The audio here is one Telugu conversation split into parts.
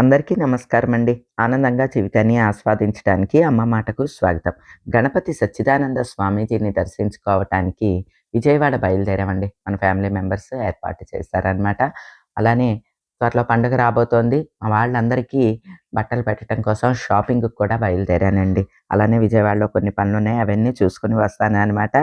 అందరికీ నమస్కారం అండి ఆనందంగా జీవితాన్ని ఆస్వాదించడానికి అమ్మ మాటకు స్వాగతం. గణపతి సచ్చిదానంద స్వామీజీని దర్శించుకోవటానికి విజయవాడ బయలుదేరామండి. మన ఫ్యామిలీ మెంబర్స్ ఏర్పాటు చేశారనమాట అలానే త్వరలో పండుగ రాబోతోంది. మా వాళ్ళందరికీ బట్టలు పెట్టడం కోసం షాపింగ్ కూడా బయలుదేరానండి. అలానే విజయవాడలో కొన్ని పనులు ఉన్నాయి అవన్నీ చూసుకుని వస్తాను అనమాట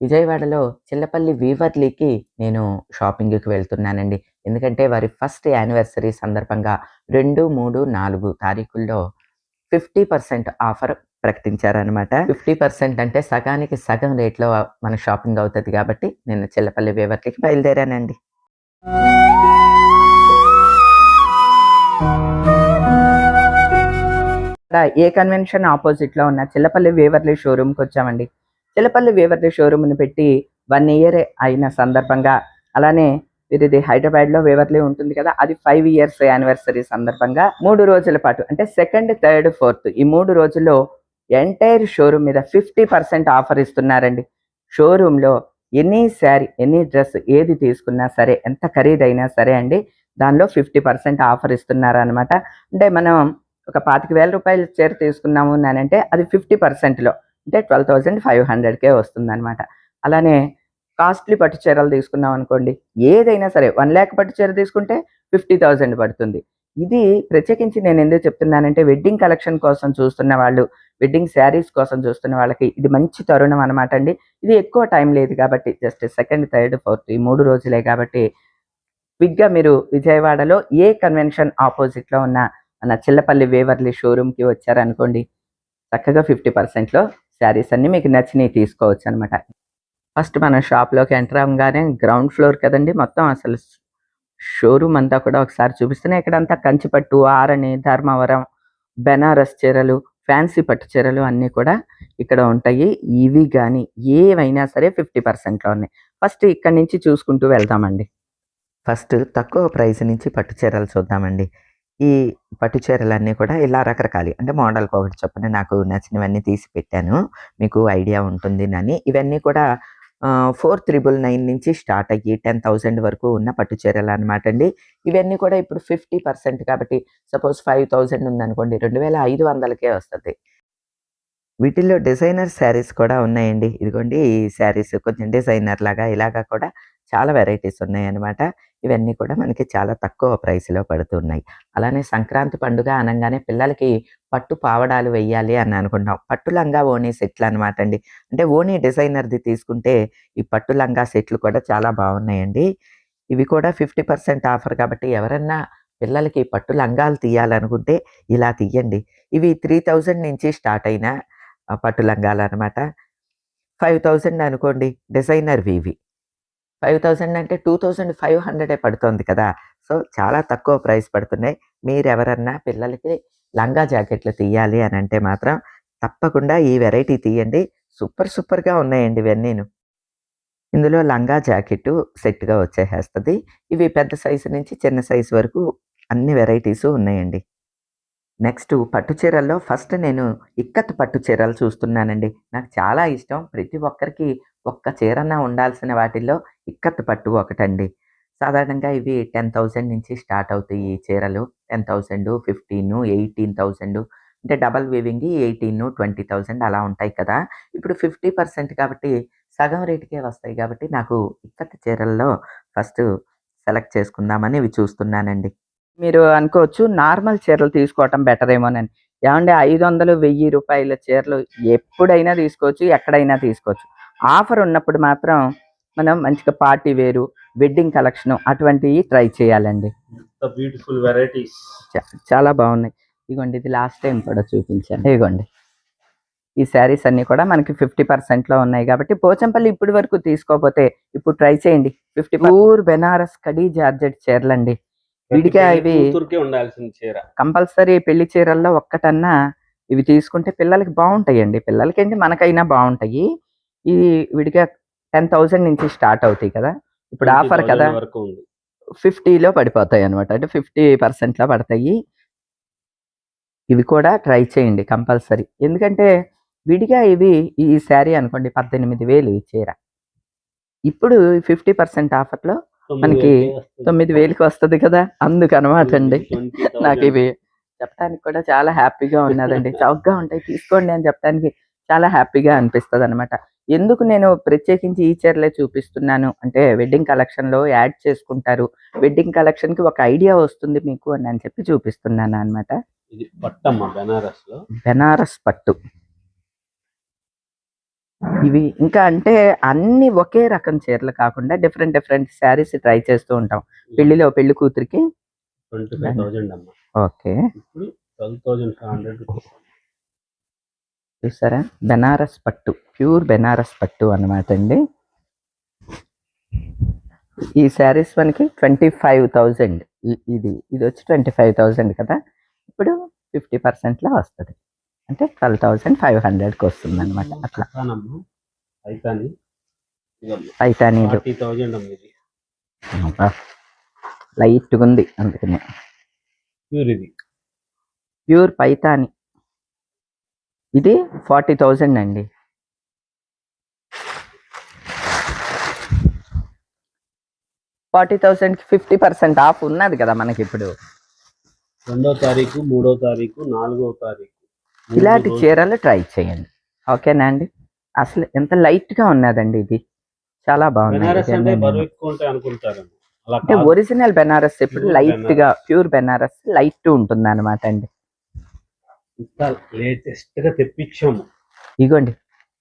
విజయవాడలో చిల్లపల్లి వీవర్లీకి నేను షాపింగ్కి వెళ్తున్నానండి. ఎందుకంటే వారి ఫస్ట్ యానివర్సరీ సందర్భంగా రెండు మూడు నాలుగు తారీఖుల్లో ఫిఫ్టీ పర్సెంట్ ఆఫర్ ప్రకటించారనమాట ఫిఫ్టీ పర్సెంట్ అంటే సగానికి సగం రేట్లో మన షాపింగ్ అవుతుంది కాబట్టి నేను చిల్లపల్లి వేవర్లీకి బయలుదేరానండి. ఏ కన్వెన్షన్ ఆపోజిట్లో ఉన్న చిల్లపల్లి వేవర్లీ షోరూమ్కి వచ్చామండి. చిల్లపల్లి వేవర్లీ షోరూమ్ని పెట్టి వన్ ఇయర్ అయిన సందర్భంగా అలానే ఇది హైదరాబాద్లో వేవర్లీ ఉంటుంది కదా అది ఫైవ్ ఇయర్స్ యానివర్సరీ సందర్భంగా మూడు రోజుల పాటు అంటే సెకండ్ థర్డ్ ఫోర్త్ ఈ మూడు రోజుల్లో ఎంటైర్ షోరూమ్ మీద ఫిఫ్టీ పర్సెంట్ ఆఫర్ ఇస్తున్నారండి. షోరూమ్లో ఎనీ శారీ ఎనీ డ్రెస్ ఏది తీసుకున్నా సరే ఎంత ఖరీదైనా సరే అండి దానిలో ఫిఫ్టీ పర్సెంట్ ఆఫర్ ఇస్తున్నారు అనమాట అంటే మనం ఒక పాతిక వేల రూపాయల చీర తీసుకున్నాము అని అంటే అది ఫిఫ్టీ పర్సెంట్లో అంటే ట్వెల్వ్ థౌజండ్ ఫైవ్ హండ్రెడ్కే వస్తుంది అనమాట అలానే కాస్ట్లీ పట్టు చీరలు తీసుకున్నాం అనుకోండి ఏదైనా సరే వన్ ల్యాక్ పట్టు చీర తీసుకుంటే ఫిఫ్టీ థౌజండ్ పడుతుంది. ఇది ప్రత్యేకించి నేను ఎందుకు చెప్తున్నానంటే వెడ్డింగ్ కలెక్షన్ కోసం చూస్తున్న వాళ్ళు వెడ్డింగ్ శారీస్ కోసం చూస్తున్న వాళ్ళకి ఇది మంచి తరుణం అనమాట అండి. ఇది ఎక్కువ టైం లేదు కాబట్టి జస్ట్ సెకండ్ థర్డ్ ఫోర్త్ ఈ మూడు రోజులే కాబట్టి క్విక్గా మీరు విజయవాడలో ఏ కన్వెన్షన్ ఆపోజిట్లో ఉన్న మన చిల్లపల్లి వేవర్లీ షోరూమ్కి వచ్చారనుకోండి చక్కగా ఫిఫ్టీ పర్సెంట్లో శారీస్ అన్నీ మీకు నచ్చినవి తీసుకోవచ్చు అనమాట ఫస్ట్ మన షాప్లోకి ఎంటర్ అవ్వగానే గ్రౌండ్ ఫ్లోర్ కదండి మొత్తం అసలు షోరూమ్ అంతా కూడా ఒకసారి చూపిస్తున్నాయి. ఇక్కడంతా కంచిపట్టు ఆరణి ధర్మవరం బెనారస్ చీరలు ఫ్యాన్సీ పట్టు చీరలు అన్నీ కూడా ఇక్కడ ఉంటాయి. ఇవి కానీ ఏవైనా సరే ఫిఫ్టీ పర్సెంట్లో ఉన్నాయి. ఫస్ట్ ఇక్కడ నుంచి చూసుకుంటూ వెళ్దామండి. ఫస్ట్ తక్కువ ప్రైస్ నుంచి పట్టు చీరలు చూద్దామండి. ఈ పట్టు చీరలన్నీ కూడా ఇలా రకరకాలి అంటే మోడల్కి ఒకటి చొప్పున నాకు నచ్చినవన్నీ తీసి పెట్టాను మీకు ఐడియా ఉంటుంది అని ఇవన్నీ కూడా ఫోర్ త్రిబుల్ నైన్ నుంచి స్టార్ట్ అయ్యి టెన్ థౌజండ్ వరకు ఉన్న పట్టు చీరలు అనమాట అండి. ఇవన్నీ కూడా ఇప్పుడు ఫిఫ్టీ పర్సెంట్ కాబట్టి సపోజ్ ఫైవ్ థౌజండ్ ఉందనుకోండి రెండు వేల ఐదు వందలకే వస్తుంది. వీటిల్లో డిజైనర్ శారీస్ కూడా ఉన్నాయండి. ఇదిగోండి ఈ శారీస్ కొంచెం డిజైనర్ లాగా ఇలాగా కూడా చాలా వెరైటీస్ ఉన్నాయి ఇవన్నీ కూడా మనకి చాలా తక్కువ ప్రైస్లో పడుతున్నాయి. అలానే సంక్రాంతి పండుగ అనగానే పిల్లలకి పట్టు పావడాలు వెయ్యాలి అని అనుకుంటాం పట్టు లంగా ఓణీ సెట్లు అనమాట అండి. అంటే ఓణీ డిజైనర్ది తీసుకుంటే ఈ పట్టు లంగా సెట్లు కూడా చాలా బాగున్నాయండి. ఇవి కూడా ఫిఫ్టీ పర్సెంట్ ఆఫర్ కాబట్టి ఎవరన్నా పిల్లలకి పట్టు లంగాలు తీయాలనుకుంటే ఇలా తీయండి. ఇవి త్రీ థౌజండ్ నుంచి స్టార్ట్ అయిన పట్టు లంగాలు అనమాట ఫైవ్ థౌజండ్ అనుకోండి డిజైనర్వి ఇవి. ఫైవ్ థౌజండ్ అంటే టూ థౌజండ్ ఫైవ్ హండ్రెడే పడుతుంది కదా. సో చాలా తక్కువ ప్రైస్ పడుతున్నాయి. మీరు ఎవరన్నా పిల్లలకి లంగా జాకెట్లు తీయాలి అని అంటే మాత్రం తప్పకుండా ఈ వెరైటీ తీయండి. సూపర్ సూపర్గా ఉన్నాయండి ఇవన్నీను. ఇందులో లంగా జాకెట్ సెట్గా వచ్చేసేస్తుంది. ఇవి పెద్ద సైజు నుంచి చిన్న సైజు వరకు అన్ని వెరైటీస్ ఉన్నాయండి. నెక్స్ట్ పట్టు చీరల్లో ఫస్ట్ నేను ఇక్కత్ పట్టు చీరలు చూస్తున్నానండి. నాకు చాలా ఇష్టం. ప్రతి ఒక్కరికి ఒక్క చీరన ఉండాల్సిన వాటిల్లో ఇక్కత్ పట్టు ఒకటండి. సాధారణంగా ఇవి టెన్ థౌజండ్ నుంచి స్టార్ట్ అవుతాయి ఈ చీరలు. Ten thousand fifteen eighteen thousand అంటే double weaving eighteen twenty thousand అలా ఉంటాయి కదా. ఇప్పుడు ఫిఫ్టీ పర్సెంట్ కాబట్టి సగం రేటుకే వస్తాయి కాబట్టి నాకు ఇక్కత్ చీరల్లో ఫస్ట్ సెలెక్ట్ చేసుకుందామని ఇవి చూస్తున్నానండి. మీరు అనుకోవచ్చు నార్మల్ చీరలు తీసుకోవటం బెటర్ ఏమోనని ఏమంటే ఐదు వందలు వెయ్యి రూపాయల చీరలు ఎప్పుడైనా తీసుకోవచ్చు ఎక్కడైనా తీసుకోవచ్చు. ఆఫర్ ఉన్నప్పుడు మాత్రం మనం మంచిగా పార్టీ వేరు వెడ్డింగ్ కలెక్షన్ అటువంటివి ట్రై చేయాలండి. బ్యూటిఫుల్ వెరైటీస్ చాలా బాగున్నాయి. ఇదిగోండి ఇది లాస్ట్ టైం కూడా చూపించాను. ఇదిగోండి ఈ శారీస్ అన్ని కూడా మనకి ఫిఫ్టీ లో ఉన్నాయి కాబట్టి పోచంపల్లి ఇప్పటి వరకు తీసుకోకపోతే ఇప్పుడు ట్రై చేయండి. ఫిఫ్టీ ప్యూర్ బెనారస్ కడీ జార్జెట్ చీరలండి. విడిగా ఇవి ఉండాల్సిన చీర. కంపల్సరీ పెళ్ళి చీరల్లో ఒక్కటన్నా ఇవి తీసుకుంటే పిల్లలకి బాగుంటాయండి. పిల్లలకి ఏంటి మనకైనా బాగుంటాయి. ఇది విడిగా టెన్ థౌజండ్ నుంచి స్టార్ట్ అవుతాయి కదా. ఇప్పుడు ఆఫర్ 20,000 కదా ఫిఫ్టీలో పడిపోతాయి అనమాట అంటే ఫిఫ్టీ పర్సెంట్లో పడతాయి. ఇవి కూడా ట్రై చేయండి కంపల్సరీ. ఎందుకంటే విడిగా ఇవి ఈ శారీ అనుకోండి పద్దెనిమిది వేలు చీర. ఇప్పుడు ఫిఫ్టీ పర్సెంట్ ఆఫర్లో మనకి తొమ్మిది వేలకి వస్తది కదా అందుకు అనమాట అండి. నాకు ఇవి చెప్పడానికి కూడా చాలా హ్యాపీగా ఉన్నదండి. చౌకగా ఉంటాయి. తీసుకోండి అని చెప్పడానికి చాలా హ్యాపీగా అనిపిస్తుంది అనమాట ఎందుకు నేను ప్రత్యేకించి ఈ చీరలే చూపిస్తున్నాను? అంటే వెడ్డింగ్ కలెక్షన్లో యాడ్ చేసుకుంటారు. వెడ్డింగ్ కలెక్షన్కి ఒక ఐడియా వస్తుంది మీకు అని అని చెప్పి చూపిస్తున్నాను పట్టమ్మ బెనారస్ పట్టు. ఇవి ఇంకా అంటే అన్ని ఒకే రకం చీరలు కాకుండా డిఫరెంట్ డిఫరెంట్ శారీస్ ట్రై చేస్తూ ఉంటాం. పెళ్ళిలో పెళ్ళి కూతురికి? ఓకే ఇప్పుడు ట్వెల్వ్ థౌజండ్ ఫైవ్ హండ్రెడ్ చూసారా? బెనారస్ పట్టు ప్యూర్ బెనారస్ పట్టు అన్నమాట అండి. ఈ శారీస్ మనకి ట్వంటీ ఫైవ్ థౌజండ్. ఇది ఇది వచ్చి ట్వంటీ ఫైవ్ థౌజండ్ కదా? ఇప్పుడు ఫిఫ్టీ పర్సెంట్లో వస్తుంది. అంటే ట్వెల్వ్ థౌజండ్ ఫైవ్ హండ్రెడ్కి వస్తుంది అనమాట అట్లా. ఇది. లైట్గా ఉంది అందుకనే. ప్యూర్ ఇది. ప్యూర్ పైతాని. ఇది ఫార్టీ థౌజండ్ అండి. ఫార్టీ థౌజండ్కి ఫిఫ్టీ పర్సెంట్ ఆఫ్ ఉన్నది కదా మనకి ఇప్పుడు. రెండో తారీఖు మూడో తారీఖు నాలుగో తారీఖు. ఇలాంటి చీరలు ట్రై చేయండి. ఓకేనా అండి? అసలు ఎంత లైట్గా ఉన్నదండి ఇది. చాలా బాగుంది. ఒరిజినల్ బెనారస్ ఇప్పుడు Pure లైట్గా ప్యూర్ బెనారస్ లైట్ ఉంటుంది అనమాట అండి. ఇంత లేటెస్ట్గా తెప్పించాము. ఇగోండి.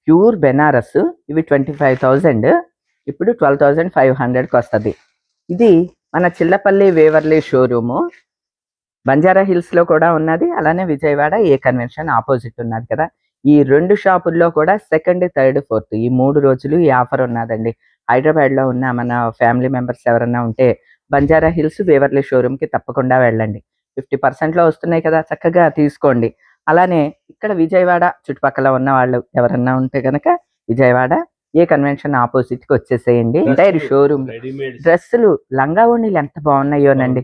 ప్యూర్ బెనారస్. ఇవి ట్వంటీ ఫైవ్ థౌజండ్ ఇప్పుడు ట్వెల్వ్ థౌజండ్ ఫైవ్ హండ్రెడ్కి వస్తుంది. ఇది మన చిల్లపల్లి వేవర్లీ షోరూము. బంజారా హిల్స్లో కూడా ఉన్నది. అలానే విజయవాడ ఏ కన్వెన్షన్ ఆపోజిట్ ఉన్నది కదా. ఈ రెండు షాపుల్లో కూడా సెకండ్ థర్డ్ ఫోర్త్ ఈ మూడు రోజులు ఈ ఆఫర్ ఉన్నదండి. హైదరాబాద్లో ఉన్న మన ఫ్యామిలీ మెంబర్స్ ఎవరన్నా ఉంటే బంజారా హిల్స్ వేవర్లీ షోరూమ్కి తప్పకుండా వెళ్ళండి. ఫిఫ్టీ పర్సెంట్లో వస్తున్నాయి కదా. చక్కగా తీసుకోండి. అలానే ఇక్కడ విజయవాడ చుట్టుపక్కల ఉన్న వాళ్ళు ఎవరన్నా ఉంటే గనక విజయవాడ ఏ కన్వెన్షన్ ఆపోజిట్కి వచ్చేసేయండి. ఎంటైర్ షోరూమ్ డ్రెస్సులు లంగా ఓణీలు ఎంత బాగున్నాయోనండి.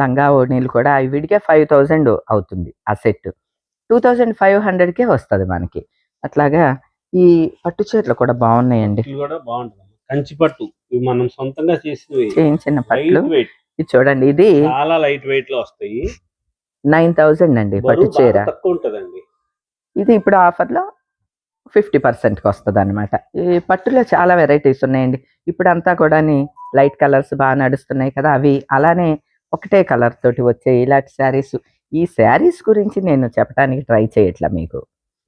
లంగా ఓణీలు కూడా విడిగా ఫైవ్ థౌజండ్ అవుతుంది ఆ సెట్ టూ థౌజండ్ ఫైవ్ హండ్రెడ్కే వస్తుంది మనకి. అట్లాగా ఈ పట్టు చీరలు కూడా బాగున్నాయండి. కంచి పట్టు మనం సొంతంగా చేసినవి. చేయించిన పట్లు? ఇది చూడండి ఇది చాలా లైట్ వెయిట్లో వస్తాయి. నైన్ థౌజండ్ అండి పట్టు చీర. ఇది ఇప్పుడు ఆఫర్లో ఫిఫ్టీ పర్సెంట్కి వస్తుంది అనమాట ఈ పట్టులో చాలా వెరైటీస్ ఉన్నాయండి. ఇప్పుడు అంతా కూడా లైట్ కలర్స్ బాగా నడుస్తున్నాయి కదా అవి అలానే ఒకటే కలర్ తోటి వచ్చే ఇలాంటి శారీస్ ఈ శారీస్ గురించి నేను చెప్పడానికి ట్రై చేయట్లా మీకు.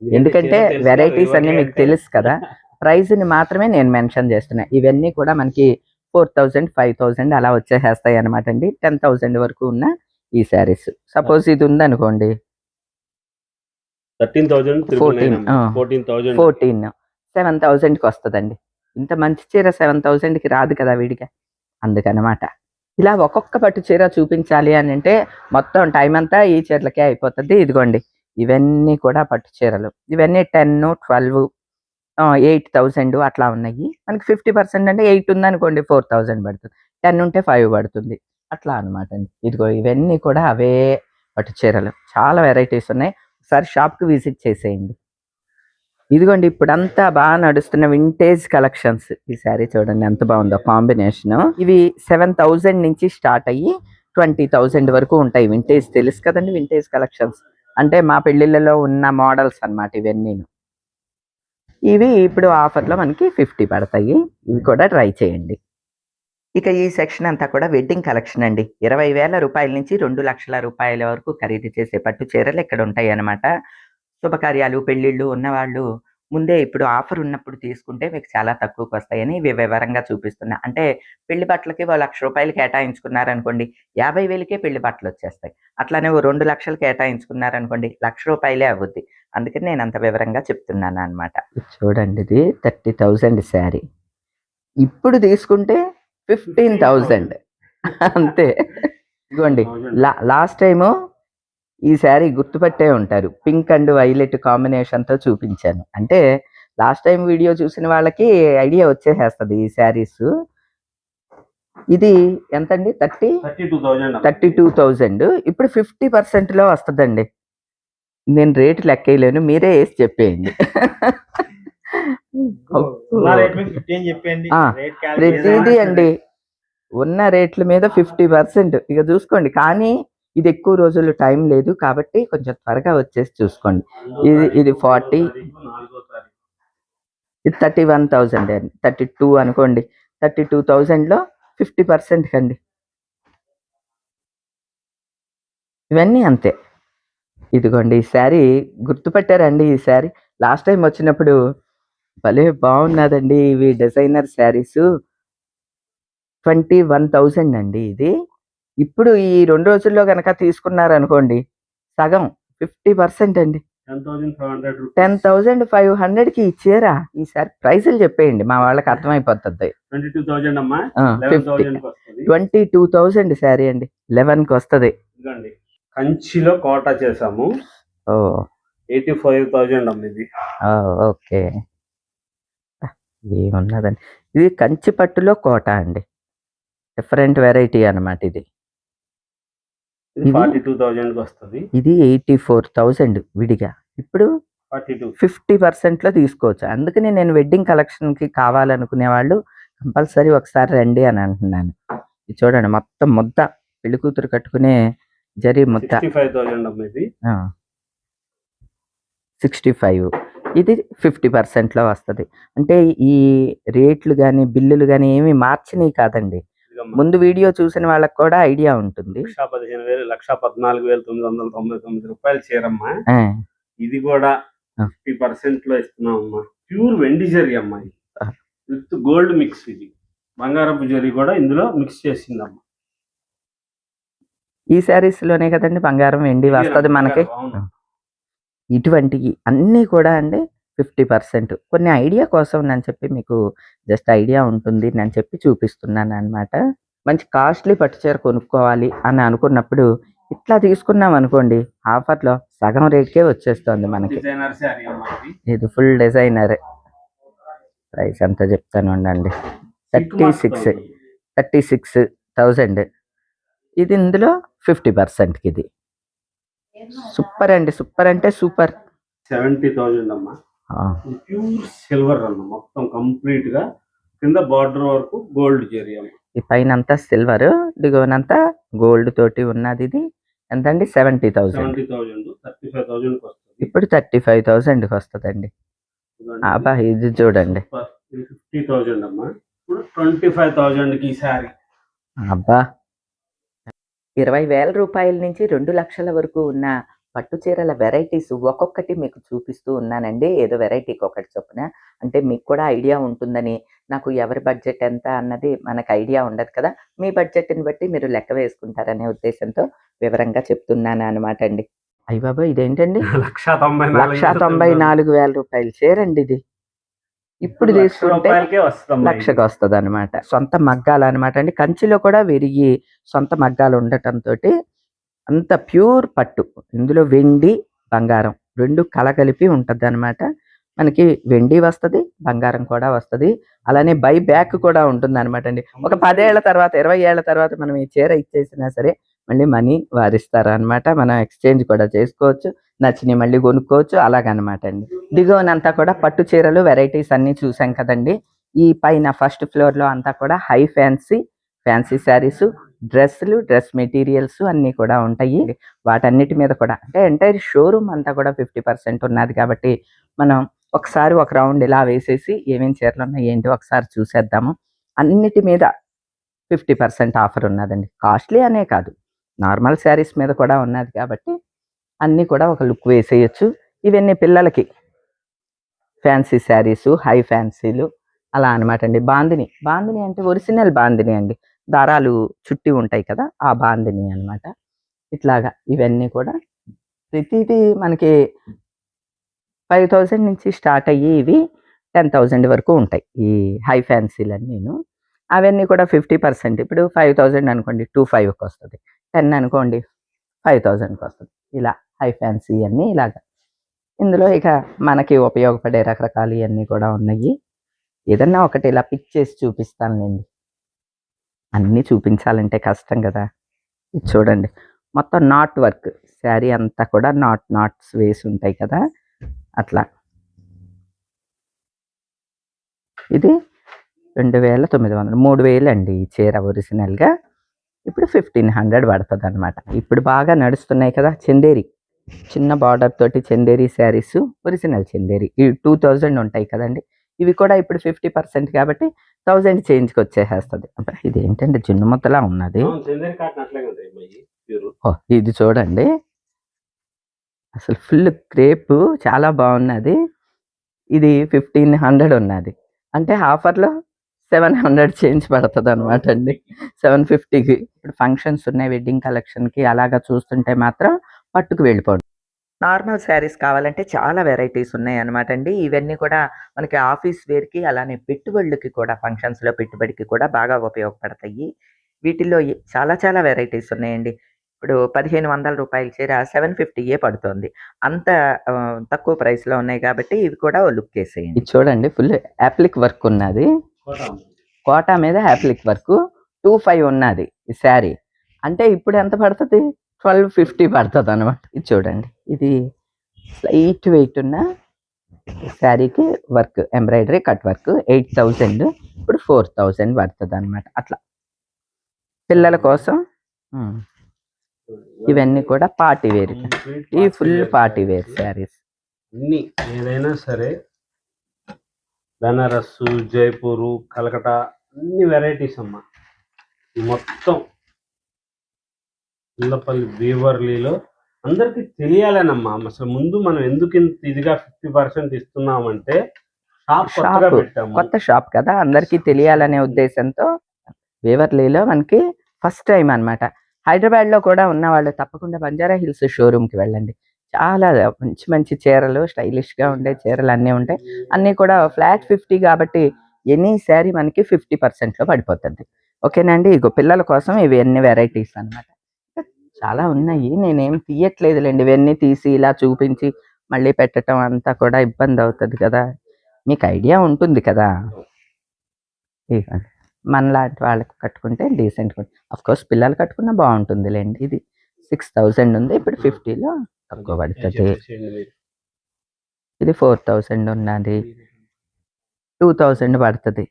ఎందుకంటే వెరైటీస్ అన్ని మీకు తెలుసు కదా. ప్రైస్ని మాత్రమే నేను మెన్షన్ చేస్తున్నా. ఇవన్నీ కూడా మనకి ఫోర్ థౌజండ్ ఫైవ్ థౌజండ్ అలా వచ్చేసేస్తాయి అనమాట అండి. టెన్ థౌజండ్ వరకు ఉన్న ఈ శారీస్. సపోజ్ ఇది ఉందనుకోండి 14, ఆ. ఫోర్టీన్ సెవెన్ థౌజండ్కి వస్తుందండి. ఇంత మంచి చీర సెవెన్ థౌజండ్కి రాదు కదా వీడిగా అందుకనమాట. ఇలా ఒక్కొక్క పట్టు చీర చూపించాలి అని అంటే మొత్తం టైం అంతా ఈ చీరలకే అయిపోతుంది. ఇదిగోండి. ఇవన్నీ కూడా పట్టు చీరలు. ఇవన్నీ టెన్ ట్వెల్వ్ ఎయిట్ థౌజండ్ అట్లా ఉన్నాయి. మనకి ఫిఫ్టీ పర్సెంట్ అంటే ఎయిట్ ఉందనుకోండి ఫోర్ థౌజండ్ పడుతుంది. టెన్ ఉంటే ఫైవ్ పడుతుంది. అట్లా అనమాట అండి. ఇదిగో ఇవన్నీ కూడా అవే పట్టు చీరలు. చాలా వెరైటీస్ ఉన్నాయి. ఒకసారి షాప్కి విజిట్ చేసేయండి. ఇదిగోండి ఇప్పుడంతా బాగా నడుస్తున్న వింటేజ్ కలెక్షన్స్ ఈ శారీ చూడండి ఎంత బాగుందో కాంబినేషన్ ఇవి సెవెన్ థౌజండ్ నుంచి స్టార్ట్ అయ్యి ట్వంటీ థౌజండ్ వరకు ఉంటాయి. వింటేజ్ తెలుసు కదండి వింటేజ్ కలెక్షన్స్ అంటే మా పెళ్ళిళ్ళలో ఉన్న మోడల్స్ అనమాట ఇవన్నీను. ఇవి ఇప్పుడు ఆఫర్లో మనకి ఫిఫ్టీ పడతాయి. ఇవి కూడా ట్రై చేయండి. ఇక ఈ సెక్షన్ అంతా కూడా వెడ్డింగ్ కలెక్షన్ అండి. ఇరవై వేల రూపాయల నుంచి రెండు లక్షల రూపాయల వరకు ఖరీదు చేసే పట్టు చీరలు ఇక్కడ ఉంటాయి అన్నమాట. శుభకార్యాలు పెళ్ళిళ్ళు ఉన్నవాళ్ళు ముందే ఇప్పుడు ఆఫర్ ఉన్నప్పుడు తీసుకుంటే మీకు చాలా తక్కువకి వస్తాయని ఇవి వివరంగా చూపిస్తున్నా. అంటే పెళ్ళి బట్టలకి ఓ లక్ష రూపాయలు కేటాయించుకున్నారనుకోండి యాభై వేలకే పెళ్ళి బట్టలు వచ్చేస్తాయి. అట్లానే ఓ రెండు లక్షలు కేటాయించుకున్నారనుకోండి లక్ష రూపాయలే అవుద్ది. అందుకని నేను అంత వివరంగా చెప్తున్నాను అనమాట చూడండి ఇది థర్టీ థౌజండ్ శారీ. ఇప్పుడు తీసుకుంటే ఫిఫ్టీన్ థౌజండ్. అంతే. ఇదిగోండి లా లాస్ట్ టైము ఈ శారీ గుర్తుపట్టే ఉంటారు. పింక్ అండ్ వైలెట్ కాంబినేషన్తో చూపించాను. అంటే లాస్ట్ టైం వీడియో చూసిన వాళ్ళకి ఐడియా వచ్చేసేస్తుంది ఈ శారీస్. ఇది ఎంతండి? Thirty? Thirty two thousand thirty two thousand. ఇప్పుడు ఫిఫ్టీ పర్సెంట్లో వస్తుందండి. నేను రేటు లెక్కేయలేను మీరే వేసి చెప్పేయండి. ప్రతిదీ అండి. ఉన్న రేట్ల మీద ఫిఫ్టీ పర్సెంట్. ఇక చూసుకోండి. కానీ ఇది ఎక్కువ రోజులు టైం లేదు కాబట్టి కొంచెం త్వరగా వచ్చేసి చూసుకోండి. ఇది- ఇది 40. నాలుగో తారీఖు. ఇది థర్టీ వన్ థౌజండ్ అండి. థర్టీ టూ అనుకోండి. థర్టీ టూ థౌజండ్లో ఫిఫ్టీ పర్సెంట్ కండి. ఇవన్నీ అంతే. ఇదిగోండి ఈ శారీ గుర్తుపట్టారండి ఈ శారీ? లాస్ట్ టైం వచ్చినప్పుడు భలే బాగున్నదండి ఇవి designer saris. Twenty one thousand అండి ఇది. ఇప్పుడు ఈ రెండు రోజుల్లో కనుక తీసుకున్నారనుకోండి సగం ఫిఫ్టీ పర్సెంట్ అండి. టెన్ థౌసండ్ ఫైవ్ హండ్రెడ్ హండ్రెడ్కి ఇచ్చారా? ఈసారి ప్రైసులు చెప్పేయండి మా వాళ్ళకి అర్థమైపోతుంది. ట్వంటీ టూ థౌసండ్ లెవెన్ వస్తుంది. థౌజండ్ శారీ అండి లెవెన్కి వస్తుంది. ఇదిగోండి కంచిలో కోట చేసాము ఓ. ఎయిటీ ఫైవ్ థౌజండ్ అమ్మ ఇది. ఓకే. ఏమున్నదండి ఇది కంచి పట్టులో కోట అండి. డిఫరెంట్ వెరైటీ అన్నమాట ఇది? ఫార్టీ టూ వస్తుంది. ఇది ఎయిటీ ఫోర్ థౌజండ్ విడిగా. ఇప్పుడు ఫిఫ్టీ పర్సెంట్లో తీసుకోవచ్చు. అందుకని నేను వెడ్డింగ్ కలెక్షన్కి కావాలనుకునే వాళ్ళు కంపల్సరీ ఒకసారి రండి అని అంటున్నాను. ఇది చూడండి మొత్తం ముద్ద. పెళ్ళి కూతురు కట్టుకునే జరి ముద్ద. Sixty five. ఇది ఫిఫ్టీ పర్సెంట్లో వస్తుంది. అంటే ఈ రేట్లు కానీ బిల్లులు కానీ ఏమీ మార్చినవి కాదండి. ముందు వీడియో చూసిన వాళ్ళకి కూడా ఐడియా ఉంటుంది. లక్ష పదిహేను వేలు లక్ష పద్నాలుగు వేలు తొమ్మిది వందల తొంభై తొమ్మిది రూపాయలు చీరమ్మా. ఇది కూడా. ఫిఫ్టీ పర్సెంట్లో ఇస్తున్నాం అమ్మా ప్యూర్ వెండి జరి అమ్మా ఇది. విత్ గోల్డ్ మిక్స్ ఇది. బంగారపు జరి కూడా ఇందులో మిక్స్ చేసిందమ్మా. ఈ శారీస్లోనే కదండి బంగారం వెండి వస్తుంది మనకి? ఇటువంటివి అన్నీ కూడా అండి ఫిఫ్టీ పర్సెంట్. కొన్ని ఐడియా కోసం నేను చెప్పి మీకు జస్ట్ ఐడియా ఉంటుంది నేను చెప్పి చూపిస్తున్నాను అన్నమాట మంచి కాస్ట్లీ పట్టుచీర కొనుక్కోవాలి అని అనుకున్నప్పుడు ఇట్లా తీసుకున్నాం అనుకోండి ఆఫర్లో సగం రేట్కే వచ్చేస్తుంది మనకి. ఇది ఫుల్ డిజైనర్. ప్రైస్ ఎంత చెప్తాను ఉండండి. Thirty six thirty six thousand. ఇది ఇందులో ఫిఫ్టీ పర్సెంట్కి ఇది. సూపర్ అండి సూపర్. అంటే సూపర్ సెవెంటీ థౌజండ్ అమ్మా. ప్యూర్ సిల్వర్ అన్న మొత్తం కంప్లీట్గా కింద బార్డర్ వరకు గోల్డ్ జరి అమ్మ. ఈ పైన అంతా సిల్వర్ దిగువనంతా గోల్డ్ తోటి ఉన్నది ఇది. Seventy thousand. సెవెంటీ వస్తుంది. ఇప్పుడు థర్టీ ఫైవ్ థౌజండ్కి వస్తుందండి. అబ్బా ఇది చూడండి. ఫిఫ్టీ థౌజండ్ అమ్మా. ఇప్పుడు ట్వంటీ ఫైవ్కి శారీ. అబ్బా ఇరవై వేల రూపాయల నుంచి రెండు లక్షల వరకు ఉన్న పట్టు చీరల వెరైటీస్ ఒక్కొక్కటి మీకు చూపిస్తూ ఉన్నానండి. ఏదో వెరైటీకి ఒకటి చొప్పున. అంటే మీకు కూడా ఐడియా ఉంటుందని. నాకు ఎవరి బడ్జెట్ ఎంత అన్నది మనకు ఐడియా ఉండదు కదా. మీ బడ్జెట్ని బట్టి మీరు లెక్క వేసుకుంటారనే ఉద్దేశంతో వివరంగా చెప్తున్నాను అనమాట అండి. అయ్య బాబా ఇదేంటండి? లక్ష తొంభై నాలుగు లక్ష తొంభై నాలుగు వేల రూపాయలు చీరండి ఇది. ఇప్పుడు తీసుకుంటే లక్షకు వస్తుంది. అనమాట సొంత మగ్గాలు అనమాట అండి కంచిలో కూడా విరిగి సొంత మగ్గాలు ఉండటంతో అంత ప్యూర్ పట్టు. ఇందులో వెండి బంగారం రెండు కలగలిపి ఉంటుంది అనమాట మనకి వెండి వస్తుంది బంగారం కూడా వస్తుంది. అలానే బై బ్యాక్ కూడా ఉంటుంది అనమాట అండి. ఒక పదేళ్ళ తర్వాత ఇరవై ఏళ్ళ తర్వాత మనం ఈ చీర ఇచ్చేసినా సరే మళ్ళీ మనీ వారిస్తారు అనమాట మనం ఎక్స్చేంజ్ కూడా చేసుకోవచ్చు నచ్చినవి మళ్ళీ కొనుక్కోవచ్చు అలాగనమాట అండి. దిగువనంతా కూడా పట్టు చీరలు వెరైటీస్ అన్ని చూసాం కదండి. ఈ పైన ఫస్ట్ ఫ్లోర్లో అంతా కూడా హై ఫ్యాన్సీ ఫ్యాన్సీ శారీస్ డ్రెస్సులు డ్రెస్ మెటీరియల్స్ అన్నీ కూడా ఉంటాయి. వాటన్నిటి మీద కూడా అంటే ఎంటైర్ షోరూమ్ అంతా కూడా ఫిఫ్టీ పర్సెంట్ ఉన్నది కాబట్టి మనం ఒకసారి ఒక రౌండ్ ఇలా వేసేసి ఏమేమి చీరలు ఉన్నాయి ఏంటి ఒకసారి చూసేద్దాము. అన్నిటి మీద ఫిఫ్టీ పర్సెంట్ ఆఫర్ ఉన్నదండి. కాస్ట్లీ అనే కాదు. నార్మల్ శారీస్ మీద కూడా ఉన్నది కాబట్టి అన్నీ కూడా ఒక లుక్ వేసేయచ్చు. ఇవన్నీ పిల్లలకి ఫ్యాన్సీ శారీస్ హై ఫ్యాన్సీలు అలా అనమాట అండి. బాందిని బాందిని అంటే ఒరిజినల్ బాందిని అండి. దారాలు చుట్టి ఉంటాయి కదా ఆ బాందిని అన్నమాట. ఇట్లాగా ఇవన్నీ కూడా ప్రతిదీ మనకి ఫైవ్ థౌజండ్ నుంచి స్టార్ట్ అయ్యి ఇవి టెన్ థౌజండ్ వరకు ఉంటాయి ఈ హై ఫ్యాన్సీలు అన్నీను అవన్నీ కూడా ఫిఫ్టీ పర్సెంట్. ఇప్పుడు ఫైవ్ థౌజండ్ అనుకోండి టూ ఫైవ్కి వస్తుంది. టెన్ అనుకోండి ఫైవ్ థౌజండ్కి వస్తుంది ఇలా హై ఫ్యాన్సీ అన్నీ ఇలాగా. ఇందులో ఇక మనకి ఉపయోగపడే రకరకాలు ఇవన్నీ కూడా ఉన్నాయి. ఏదన్నా ఒకటి ఇలా పిక్ చేసి చూపిస్తానులేండి. అన్నీ చూపించాలంటే కష్టం కదా. ఇది చూడండి. మొత్తం నాట్ వర్క్. శారీ అంతా కూడా నాట్ నాట్స్ వేసి ఉంటాయి కదా. అట్లా. ఇది రెండు వేల తొమ్మిది వందలు. మూడు వేలు అండి ఈ చీర ఒరిజినల్గా. ఇప్పుడు ఫిఫ్టీన్ హండ్రెడ్ పడుతుంది అనమాట ఇప్పుడు బాగా నడుస్తున్నాయి కదా చందేరి. చిన్న బార్డర్ తోటి చందేరి శారీస్ ఒరిజినల్ చందేరి. ఇవి టూ థౌజండ్ ఉంటాయి కదండి. ఇవి కూడా ఇప్పుడు ఫిఫ్టీ పర్సెంట్ కాబట్టి థౌజండ్ చేంజ్కి వచ్చేసేస్తుంది. ఇది ఏంటంటే జున్ను ముద్దలా ఉన్నది? ఇది చూడండి. అసలు ఫుల్ క్రేప్ చాలా బాగున్నది. ఇది ఫిఫ్టీన్ హండ్రెడ్ ఉన్నది. అంటే ఆఫర్లో సెవెన్ హండ్రెడ్ చేంజ్ పడుతుంది అనమాట అండి సెవెన్ ఫిఫ్టీకి ఇప్పుడు ఫంక్షన్స్ ఉన్నాయి వెడ్డింగ్ కలెక్షన్కి అలాగా చూస్తుంటే మాత్రం పట్టుకు వెళ్ళిపోండి. నార్మల్ శారీస్ కావాలంటే చాలా వెరైటీస్ ఉన్నాయి అనమాట అండి. ఇవన్నీ కూడా మనకి ఆఫీస్ వేర్కి అలానే పెట్టుబడులకి కూడా ఫంక్షన్స్లో పెట్టుబడికి కూడా బాగా ఉపయోగపడతాయి. వీటిల్లో చాలా చాలా వెరైటీస్ ఉన్నాయండి. ఇప్పుడు పదిహేను వందల రూపాయల చీర సెవెన్ ఫిఫ్టీయే పడుతుంది. అంత తక్కువ ప్రైస్లో ఉన్నాయి కాబట్టి ఇవి కూడా లుక్ వేసేయండి చూడండి ఫుల్ యాప్లిక్ వర్క్ ఉన్నది. కోట మీద. యాప్లిక్ వర్క్ టూ ఫైవ్ ఉన్నది ఈ శారీ అంటే ఇప్పుడు ఎంత పడుతుంది? ట్వెల్వ్ ఫిఫ్టీ పడుతుంది అనమాట ఇది చూడండి. ఇది లైట్ వెయిట్ ఉన్న శారీకి work embroidery cut work eight thousand ఇప్పుడు ఫోర్ థౌజండ్ పడుతుంది అనమాట అట్లా. పిల్లల కోసం ఇవన్నీ కూడా పార్టీ వేర్. ఈ ఫుల్ పార్టీ వేర్. శారీస్ అన్ని ఏదైనా సరే బెనారస్ జైపూరు కలకటా అన్ని వెరైటీస్ అమ్మా. మొత్తం పిల్లపల్లి బీవర్లీలో అందరికి తెలియాలనమ్మా. అసలు ముందు మనం ఎందుకు ఇంత ఇదిగా ఫిఫ్టీ పర్సెంట్ ఇస్తున్నామంటే షాప్ కొత్త షాప్ కదా. అందరికీ తెలియాలనే ఉద్దేశంతో వేవర్లీలో మనకి ఫస్ట్ టైం అన్నమాట. హైదరాబాద్లో కూడా ఉన్న వాళ్ళు తప్పకుండా బంజారా హిల్స్ షోరూమ్కి వెళ్ళండి. చాలా మంచి మంచి చీరలు స్టైలిష్గా ఉండే చీరలు అన్నీ ఉంటాయి. అన్నీ కూడా ఫ్లాట్ ఫిఫ్టీ కాబట్టి ఎనీ శారీ మనకి ఫిఫ్టీ లో పడిపోతుంది. ఓకేనండి ఇగో పిల్లల కోసం ఇవి అన్ని వెరైటీస్ అన్నమాట. చాలా ఉన్నాయి. నేనేం తీయట్లేదులేండి. ఇవన్నీ తీసి ఇలా చూపించి మళ్ళీ పెట్టడం అంతా కూడా ఇబ్బంది అవుతుంది కదా. మీకు ఐడియా ఉంటుంది కదా. మనలాంటి వాళ్ళకి కట్టుకుంటే డీసెంట్ అఫ్ కోర్స్ పిల్లలు కట్టుకున్నా బాగుంటుందిలేండి ఇది. సిక్స్ థౌజండ్ ఉంది. ఇప్పుడు ఫిఫ్టీలో తక్కువ పడుతుంది. ఇది ఫోర్ థౌజండ్ ఉన్నది. టూ థౌజండ్ పడుతుంది.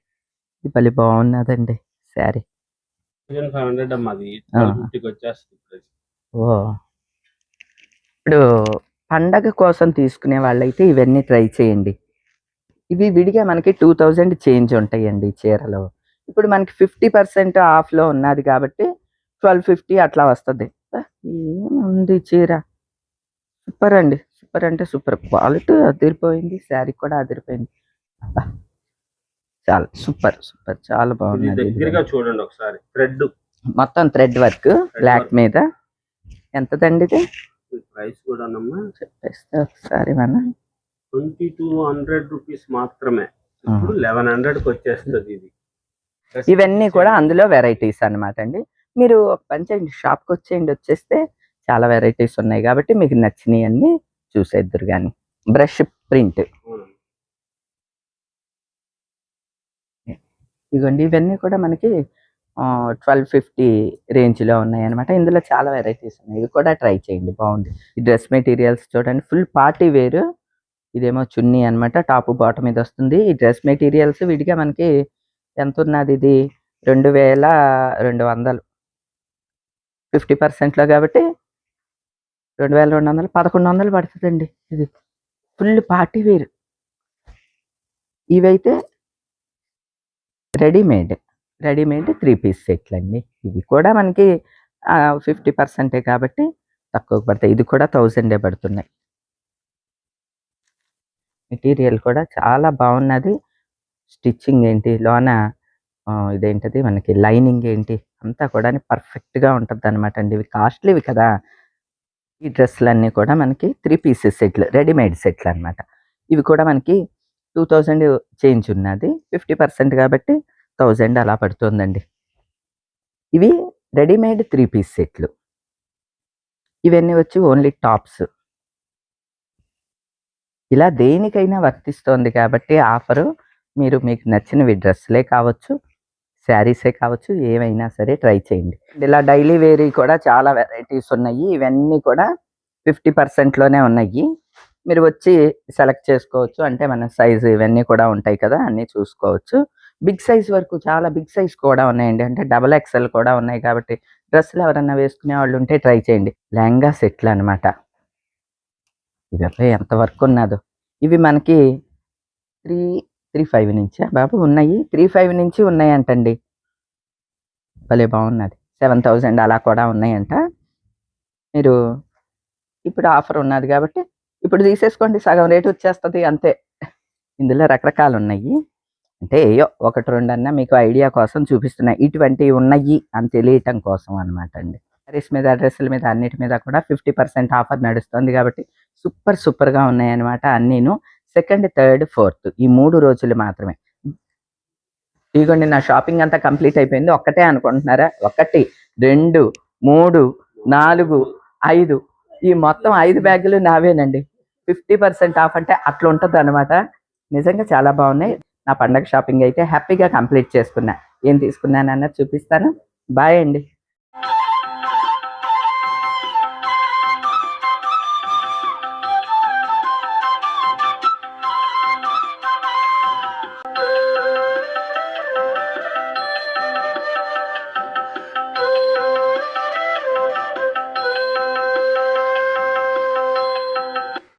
ఇది భలే బాగున్నదండి శారీ. 1500 అమ్మా అది. ఆ. 1250 కి వచ్చేస్తుంది price. ఓ. ఇప్పుడు పండగ కోసం తీసుకునే వాళ్ళైతే ఇవన్నీ ట్రై చేయండి. ఇవి విడిగా మనకి టూ థౌజండ్ చేంజ్ ఉంటాయండి చీరలో. ఇప్పుడు మనకి ఫిఫ్టీ పర్సెంట్ ఆఫ్లో ఉన్నది కాబట్టి ట్వెల్వ్ ఫిఫ్టీ అట్లా వస్తుంది. ఏముంది చీర? సూపర్ అండి. సూపర్ అంటే సూపర్. క్వాలిటీ అదిరిపోయింది. శారీ కూడా అదిరిపోయింది. చాలా సూపర్ సూపర్. చాలా బాగుంది దగ్గరగా చూడండి ఒకసారి. థ్రెడ్. మొత్తం థ్రెడ్ వర్క్ బ్లాక్ మీద. ఎంతదండి ఇది? ప్రైస్ కూడా చెప్పేస్తే ఒకసారి మనం. ట్వంటీ టూ హండ్రెడ్ రూపీస్ మాత్రమే. ఇప్పుడు లెవెన్ హండ్రెడ్కి వచ్చేస్తుంది ఇది. ఇవన్నీ కూడా అందులో వెరైటీస్ అన్నమాట అండి. మీరు ఒక పని చేయండి షాప్కి వచ్చేయండి. వచ్చేస్తే చాలా వెరైటీస్ ఉన్నాయి కాబట్టి మీకు నచ్చినవి అన్ని చూసేద్దరు కానీ బ్రష్ ప్రింట్ ఇదిగోండి ఇవన్నీ కూడా మనకి ట్వెల్వ్ ఫిఫ్టీ రేంజ్లో ఉన్నాయన్నమాట. ఇందులో చాలా వెరైటీస్ ఉన్నాయి. ఇవి కూడా ట్రై చేయండి. బాగుంది. ఈ డ్రెస్ మెటీరియల్స్ చూడండి. ఫుల్ పార్టీ వేర్ ఇదేమో చున్నీ అన్నమాట. టాప్ బాటమ్ మీద వస్తుంది. ఈ డ్రెస్ మెటీరియల్స్ విడిగా మనకి ఎంత ఉన్నది ఇది? రెండు వేల రెండు వందలు. ఫిఫ్టీ పర్సెంట్లో కాబట్టి రెండు వేల రెండు వందలు పదకొండు వందలు పడుతుందండి ఇది. Full party wear. ఇవైతే రెడీమేడ్ రెడీమేడ్ త్రీ పీస్ సెట్లు అండి ఇవి కూడా మనకి ఫిఫ్టీ పర్సెంటే కాబట్టి తక్కువ పడతాయి. ఇది కూడా థౌజండే పడుతున్నాయి. మెటీరియల్ కూడా చాలా బాగున్నది. స్టిచ్చింగ్ ఏంటి లోన ఇదేంటది మనకి లైనింగ్ ఏంటి అంతా కూడా పర్ఫెక్ట్గా ఉంటుంది అనమాట అండి. ఇవి కాస్ట్లీవి కదా. ఈ డ్రెస్సులన్నీ కూడా మనకి త్రీ పీసెస్ సెట్లు రెడీమేడ్ సెట్లు అన్నమాట. ఇవి కూడా మనకి టూ థౌజండ్ చేంజ్ ఉన్నది ఫిఫ్టీ పర్సెంట్ కాబట్టి థౌజండ్ అలా పడుతుందండి. ఇవి రెడీమేడ్ త్రీ పీస్ సెట్లు. ఇవన్నీ వచ్చి ఓన్లీ టాప్స్. ఇలా దేనికైనా వర్తిస్తోంది కాబట్టి ఆఫరు మీరు మీకు నచ్చినవి డ్రెస్సులే కావచ్చు శారీసే కావచ్చు ఏమైనా సరే ట్రై చేయండి. ఇలా డైలీ వేరీ కూడా చాలా వెరైటీస్ ఉన్నాయి. ఇవన్నీ కూడా ఫిఫ్టీ పర్సెంట్లోనే ఉన్నాయి. మీరు వచ్చి సెలెక్ట్ చేసుకోవచ్చు. అంటే మన సైజు ఇవన్నీ కూడా ఉంటాయి కదా అన్నీ చూసుకోవచ్చు. బిగ్ సైజ్ వరకు చాలా బిగ్ సైజ్ కూడా ఉన్నాయండి. అంటే డబల్ ఎక్సెల్ కూడా ఉన్నాయి కాబట్టి డ్రెస్సులు ఎవరన్నా వేసుకునే వాళ్ళు ఉంటే ట్రై చేయండి. లెహంగా సెట్లు అనమాట ఇదైతే ఎంత వర్క్ ఉన్నదో. ఇవి మనకి త్రీ త్రీ ఫైవ్ నుంచా? బాబు ఉన్నాయి. త్రీ ఫైవ్ నుంచి ఉన్నాయంటండి. భలే బాగున్నది. సెవెన్ థౌజండ్ అలా కూడా ఉన్నాయంట. మీరు ఇప్పుడు ఆఫర్ ఉన్నది కాబట్టి ఇప్పుడు తీసేసుకోండి. సగం రేటు వచ్చేస్తుంది అంతే. ఇందులో రకరకాలు ఉన్నాయి అంటే ఏయో ఒకటి రెండు అన్నా మీకు ఐడియా కోసం చూపిస్తున్నాయి ఇటువంటివి ఉన్నాయి అని తెలియటం కోసం అనమాట అండి. సారీస్ మీద డ్రెస్సుల మీద అన్నిటి మీద కూడా ఫిఫ్టీ పర్సెంట్ ఆఫర్ నడుస్తుంది కాబట్టి సూపర్ సూపర్గా ఉన్నాయన్నమాట అన్నీను. సెకండ్ థర్డ్ ఫోర్త్ ఈ మూడు రోజులు మాత్రమే. ఇదిగోండి నా షాపింగ్ అంతా కంప్లీట్ అయిపోయింది. ఒక్కటే అనుకుంటున్నారా? ఒకటి రెండు మూడు నాలుగు ఐదు. ఈ మొత్తం ఐదు బ్యాగులు నావేనండి. ఫిఫ్టీ పర్సెంట్ ఆఫ్ అంటే అట్లా ఉంటుంది అనమాట నిజంగా చాలా బాగున్నాయి. నా పండగ షాపింగ్ అయితే హ్యాపీగా కంప్లీట్ చేసుకున్నా. ఏం తీసుకున్నాను అన్నది చూపిస్తాను. బాయ్ అండి.